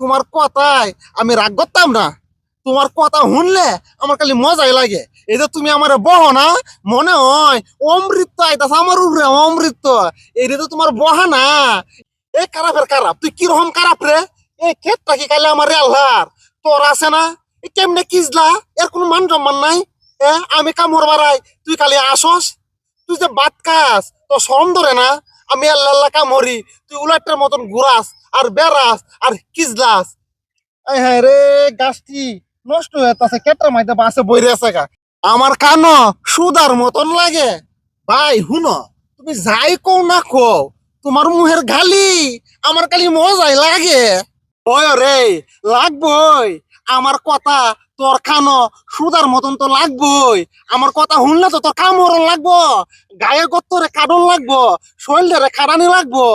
তোমার কথায় আমি রাগ করতাম না। তোমার কথা শুনলে আমার খালি মজাই লাগে। এই যে তুমি আমার বহ না, মনে হয় অমৃত আইতাছে আমার উপরে, অমৃত। এই যে তোমার বহা না, এ খারাপের খারাপ। তুই কীরকম খারাপ রে? এই ক্ষেতটা কি কালে আমার আল্লাহর? তোর আছে না? এ কেমনে কিজলা? এর কোনো মান সম্মান নাই? এ, আমি কামড় বাড়াই, তুই খালি আসস? তুই যে বাত খাস তো সরম ধরে না? আমি আল্লাহ আল্লাহ কামড়ি তুই উলাটের মতন ঘুরাস আর বেড়াস আর কিজলাস। হ্যাঁ রে গাছটি নষ্ট হয়ে তাছে কেটার মাইতে বাসে বইরে আছে গা। আমার কানো সুদার মতন লাগে। ভাই হুনো তুমি যাই কও না কও তোমার মুহের গালি আমার খালি মজাই লাগে। ওই রে লাগবই। আমার কথা তোর কানো সুদার মতন তো লাগবই। আমার কথা শুনলে তো তোর কামড় লাগবো। গায়ে গত্তরে কাটন লাগবো শরীরে খারানি লাগবো,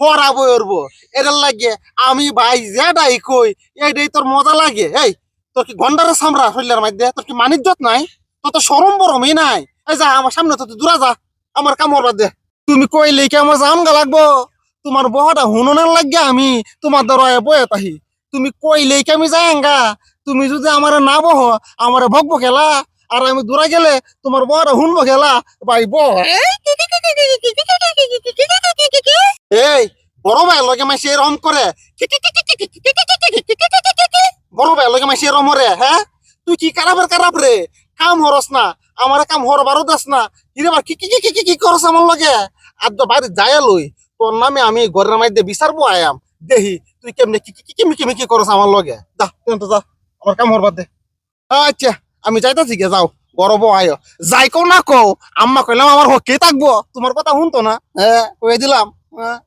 হরা বইরবো এটার লাগে আমি ভাই যেটাই কই এইটাই তোর মজা লাগে। এই, তোর কি গন্ডারের সামরা শরীরের মধ্যে? তোর কি মানিজ্যত নাই? তোর তো সরম বরমই নাই। এই যা, আমার সামনে তো দূরা যা, আমার কামড় বাদ দে। তুমি কইলে কি আমার জান গা লাগবো? তোমার বহাটা হুননের লাগে আমি, তোমার দরায় বয়ে তাহি। তুমি কইলে কি আমি যাইঙ্গা তুমি যদি আমার না বহ, আমার ভগবো খেলা। আর আমি দূরা গেলে তোমার বহাটা হুনবো খেলা। ভাই, বহ। এই, বড় ভাই লগে মাসে এরকম করে। বড় ভাই লগে মাসে এরকম রে হ্যাঁ? তুই কি কারাবের কারাব রে? কাম হরস না। আমার কাম হরবারও দাস না। হিরে বার কি কি কি কি কি করস আমার লগে? আর তো বাইরে যায় লই। তোর নামে আমি ঘরের মাইতে বিচারবো আয়াম। দেহি, তুই কেমনে কি কি কি কি করস আমার লগে? যা যা। আমার কাম হরবার দে। আচ্ছা আমি যাইতাছি গে, যাও। গরব আয়। যাই কও না কো আম্মা কইলাম আমার হকেই থাকব। তোমার কথা শুনতো না? হ্যাঁ কয়ে দিলাম। হ্যাঁ।